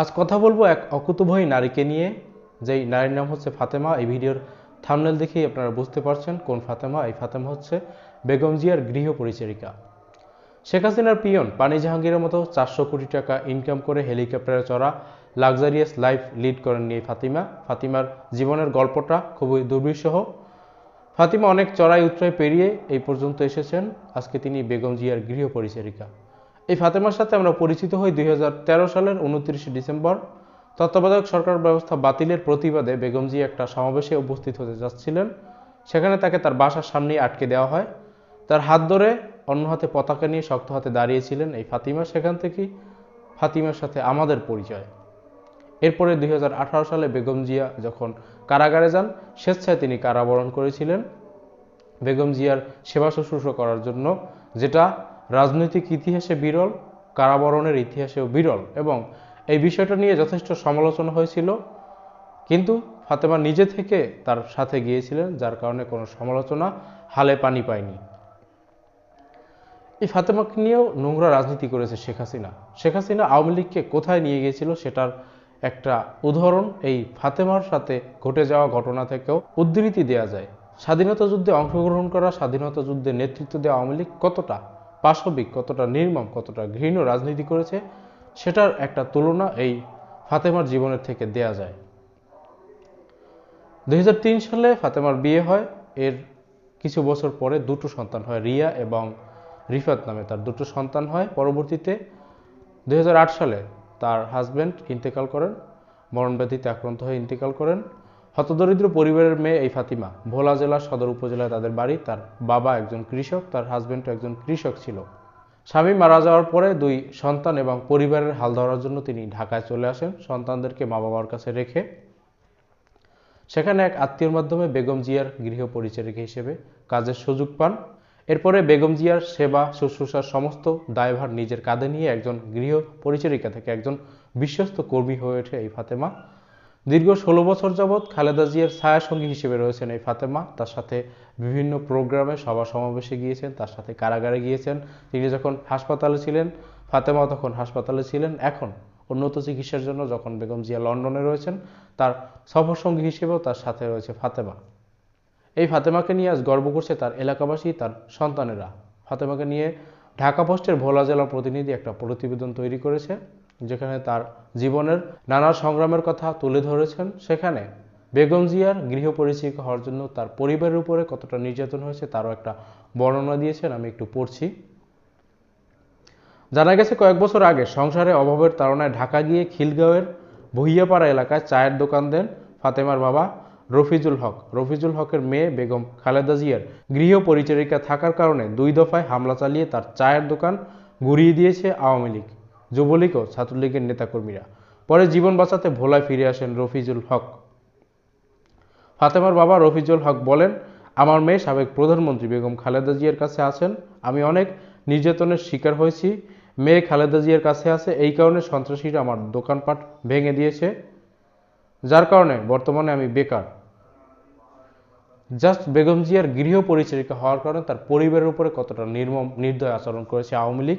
আজ কথা বলব এক অকুতভয়ী নারীকে নিয়ে, যেই নারীর নাম হচ্ছে ফাতেমা। এই ভিডিওর থামনেল দেখেই আপনারা বুঝতে পারছেন কোন ফাতেমা। এই ফাতেমা হচ্ছে বেগম জিয়ার গৃহ পরিচারিকা। শেখ হাসিনার পিয়ন পানি জাহাঙ্গীরের মতো চারশো কোটি টাকা ইনকাম করে হেলিকপ্টারে চড়া লাক্সারিয়াস লাইফ লিড করেননি এই ফাতিমা। ফাতিমার জীবনের গল্পটা খুবই দুর্বিষহ। ফাতিমা অনেক চড়াই উতরাই পেরিয়ে এই পর্যন্ত এসেছেন। আজকে তিনি বেগম জিয়ার গৃহ পরিচারিকা। এই ফাতেমার সাথে আমরা পরিচিত হই দুই হাজার তেরো সালের উনত্রিশে ডিসেম্বর। তত্ত্বাবধায়ক সরকার ব্যবস্থা বাতিলের প্রতিবাদে বেগম জিয়া একটা সমাবেশে উপস্থিত হতে যাচ্ছিলেন। সেখানে তাকে তার বাসার সামনেই আটকে দেওয়া হয়। তার হাত ধরে অন্য হাতে পতাকা নিয়ে শক্ত হাতে দাঁড়িয়েছিলেন এই ফাতিমা। সেখান থেকেই ফাতিমার সাথে আমাদের পরিচয়। এরপরে দুই হাজার আঠারো সালে বেগম জিয়া যখন কারাগারে যান, স্বেচ্ছায় তিনি কারাবরণ করেছিলেন। বেগম জিয়ার সেবা শুশ্রূষা করার জন্য যেটা রাজনৈতিক ইতিহাসে বিরল, কারাবরণের ইতিহাসেও বিরল এবং এই বিষয়টা নিয়ে যথেষ্ট সমালোচনা হয়েছিল। কিন্তু ফাতেমা নিজে থেকে তার সাথে গিয়েছিলেন, যার কারণে কোনো সমালোচনা হালে পানি পায়নি। এই ফাতেমাকে নিয়েও নোংরা রাজনীতি করেছে শেখ হাসিনা। শেখ হাসিনা আওয়ামী লীগকে কোথায় নিয়ে গিয়েছিল সেটার একটা উদাহরণ এই ফাতেমার সাথে ঘটে যাওয়া ঘটনা থেকেও উদ্ধৃতি দেওয়া যায়। স্বাধীনতা যুদ্ধে অংশগ্রহণ করা, স্বাধীনতা যুদ্ধে নেতৃত্ব দেওয়া আওয়ামী লীগ কতটা? পাশবিক কতটা নির্মম, কতটা ঘৃণ রাজনীতি করেছে, সেটার একটা তুলনা এই ফাতেমার জীবনের থেকে দেয়া যায়। দুই হাজার তিন সালে ফাতেমার বিয়ে হয়, এর কিছু বছর পরে দুটো সন্তান হয়, রিয়া এবং রিফাত নামে তার দুটো সন্তান হয়। পরবর্তীতে দুই হাজার আট সালে তার হাজব্যান্ড ইন্তেকাল করেন মরণব্যাধিতে আক্রান্ত হয়ে ইন্তেকাল করেন। হতদরিদ্র পরিবারের মেয়ে এই ফাতিমা। ভোলা জেলার সদর উপজেলায় তাদের বাড়ি। তার বাবা একজন কৃষক, তার হাজব্যান্ড একজন কৃষক ছিল। স্বামী মারা যাওয়ার পরে দুই সন্তান এবং পরিবারের হাল ধরার জন্য তিনি ঢাকায় চলে আসেন। সন্তানদেরকে মা বাবার কাছে রেখে সেখানে এক আত্মীয়র মাধ্যমে বেগম জিয়ার গৃহ পরিচারিকা হিসেবে কাজের সুযোগ পান। এরপরে বেগম জিয়ার সেবা, শুশ্রূষার সমস্ত দায়ভার নিজের কাঁধে নিয়ে একজন গৃহ পরিচারিকা থেকে একজন বিশ্বস্ত কর্মী হয়ে ওঠে এই ফাতেমা। দীর্ঘ ষোলো বছর যাবৎ খালেদা জিয়ার ছায়াসঙ্গী হিসেবে রয়েছেন এই ফাতেমা। তার সাথে বিভিন্ন প্রোগ্রামে, সভা সমাবেশে গিয়েছেন, তার সাথে কারাগারে গিয়েছেন। তিনি যখন হাসপাতালে ছিলেন ফাতেমা তখন হাসপাতালে ছিলেন। এখন উন্নত চিকিৎসার জন্য যখন বেগম জিয়া লন্ডনে রয়েছেন, তার সফরসঙ্গী হিসেবেও তার সাথে রয়েছে ফাতেমা। এই ফাতেমাকে নিয়ে আজ গর্ব করছে তার এলাকাবাসী, তার সন্তানেরা। ফাতেমাকে নিয়ে ঢাকা পোস্টের ভোলা জেলার প্রতিনিধি একটা প্রতিবেদন তৈরি করেছে। যেখানে তার জীবনের নানা সংগ্রামের কথা তুলে ধরেছেন, সেখানে বেগম জিয়ার গৃহ পরিচারিকা হওয়ার জন্য তার পরিবারের উপরে কতটা নির্যাতন হয়েছে তারও একটা বর্ণনা দিয়েছেন, আমি একটু পড়ছি। জানা গেছে কয়েক বছর আগে সংসারে অভাবের তাড়নায় ঢাকা গিয়ে খিলগাঁওয়ের ভুইয়াপাড়া এলাকায় চায়ের দোকান দেন ফাতেমার বাবা রফিজুল হক। রফিজুল হকের মেয়ে বেগম খালেদা জিয়ার গৃহ পরিচারিকা থাকার কারণে দুই দফায় হামলা চালিয়ে তার চায়ের দোকান গুড়িয়ে দিয়েছে আওয়ামী লীগ। যুবলীগ ও ছাত্রলীগের নেতাকর্মীরা। পরে জীবন বাঁচাতে ভোলায় ফিরে আসেন রফিজুল হক। ফাতেমার বাবা রফিজুল হক বলেন, আমার মেয়ে সাবেক প্রধানমন্ত্রী বেগম খালেদা জিয়ার কাছে আছেন। আমি অনেক নির্যাতনের শিকার হয়েছি। মেয়ে খালেদা জিয়ার কাছে আছে। এই কারণে সন্ত্রাসীরা আমার দোকানপাট ভেঙে দিয়েছে। যার কারণে বর্তমানে আমি বেকার। জাস্ট বেগম জিয়ার গৃহ পরিচারিকা হওয়ার কারণে তার পরিবারের উপরে কতটা নির্মম, নির্দয় আচরণ করেছে আওয়ামী লীগ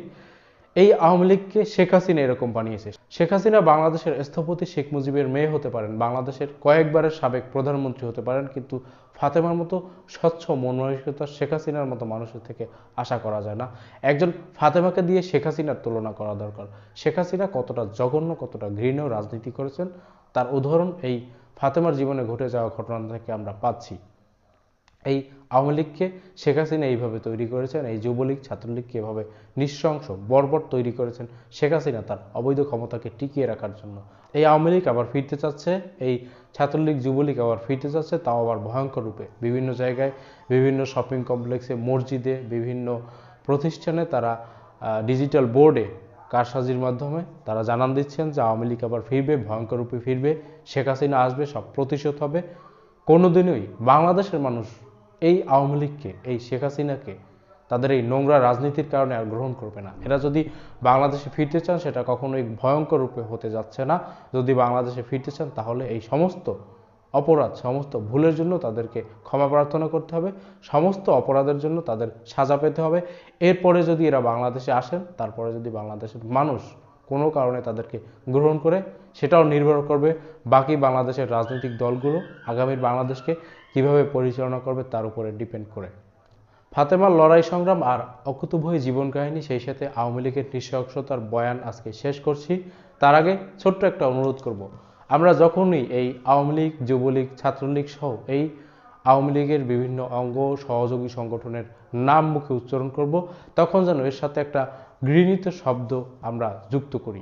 এই আওয়ামী লীগকে শেখ হাসিনা এরকম বানিয়েছে। শেখ হাসিনা বাংলাদেশের স্থপতি শেখ মুজিবের মেয়ে হতে পারেন, বাংলাদেশের কয়েকবারের সাবেক প্রধানমন্ত্রী হতে পারেন, কিন্তু ফাতেমার মতো স্বচ্ছ মনমানসিকতা শেখ হাসিনার মতো মানুষের থেকে আশা করা যায় না। একজন ফাতেমাকে দিয়ে শেখ হাসিনার তুলনা করা দরকার। শেখ হাসিনা কতটা জঘন্য, কতটা ঘৃণ রাজনীতি করেছেন, তার উদাহরণ এই ফাতেমার জীবনে ঘটে যাওয়া ঘটনা থেকে আমরা পাচ্ছি। এই আওয়ামী লীগকে শেখ হাসিনা এইভাবে তৈরি করেছেন, এই যুবলীগ ছাত্রলীগকে এভাবে নৃশংস বর্বর তৈরি করেছেন, শেখ হাসিনা তার অবৈধ ক্ষমতাকে টিকিয়ে রাখার জন্য। এই আওয়ামী লীগ আবার ফিরতে চাচ্ছে, এই ছাত্রলীগ, যুবলীগ আবার ফিরতে চাচ্ছে, তাও আবার ভয়ঙ্কর রূপে। বিভিন্ন জায়গায়, বিভিন্ন শপিং কমপ্লেক্সে, মসজিদে, বিভিন্ন প্রতিষ্ঠানে তারা ডিজিটাল বোর্ডে কারসাজির মাধ্যমে তারা জানান দিচ্ছেন যে আওয়ামী লীগ আবার ফিরবে, ভয়ঙ্কর রূপে ফিরবে, শেখ হাসিনা আসবে, সব প্রতিশোধ হবে। কোনোদিনই বাংলাদেশের মানুষ এই আওয়ামী লীগকে, এই শেখ হাসিনাকে তাদের এই নোংরা রাজনীতির কারণে আর গ্রহণ করবে না। এরা যদি বাংলাদেশে ফিরতে চান, সেটা কখনোই ভয়ঙ্কর রূপে হতে যাচ্ছে না। যদি বাংলাদেশে ফিরতে চান, তাহলে এই সমস্ত অপরাধ, সমস্ত ভুলের জন্য তাদেরকে ক্ষমা প্রার্থনা করতে হবে। সমস্ত অপরাধের জন্য তাদের সাজা পেতে হবে। এরপরে যদি এরা বাংলাদেশে আসেন, তারপরে যদি বাংলাদেশের মানুষ কোনো কারণে তাদেরকে গ্রহণ করে, সেটাও নির্ভর করবে বাকি বাংলাদেশের রাজনৈতিক দলগুলো আগামীর বাংলাদেশকে। কীভাবে পরিচালনা করবে তার উপরে ডিপেন্ড করে। ফাতেমার লড়াই সংগ্রাম আর অকুতভয় জীবন কাহিনী সেই সাথে আওয়ামী লীগের নৃশংসতার বয়ান আজকে শেষ করছি। তার আগে ছোট্ট একটা অনুরোধ করব। আমরা যখনই এই আওয়ামী লীগ, যুবলীগ, ছাত্রলীগ সহ এই আওয়ামী লীগের বিভিন্ন অঙ্গ সহযোগী সংগঠনের নাম মুখে উচ্চারণ করব, তখন যেন এর সাথে একটা গৃহীত শব্দ আমরা যুক্ত করি।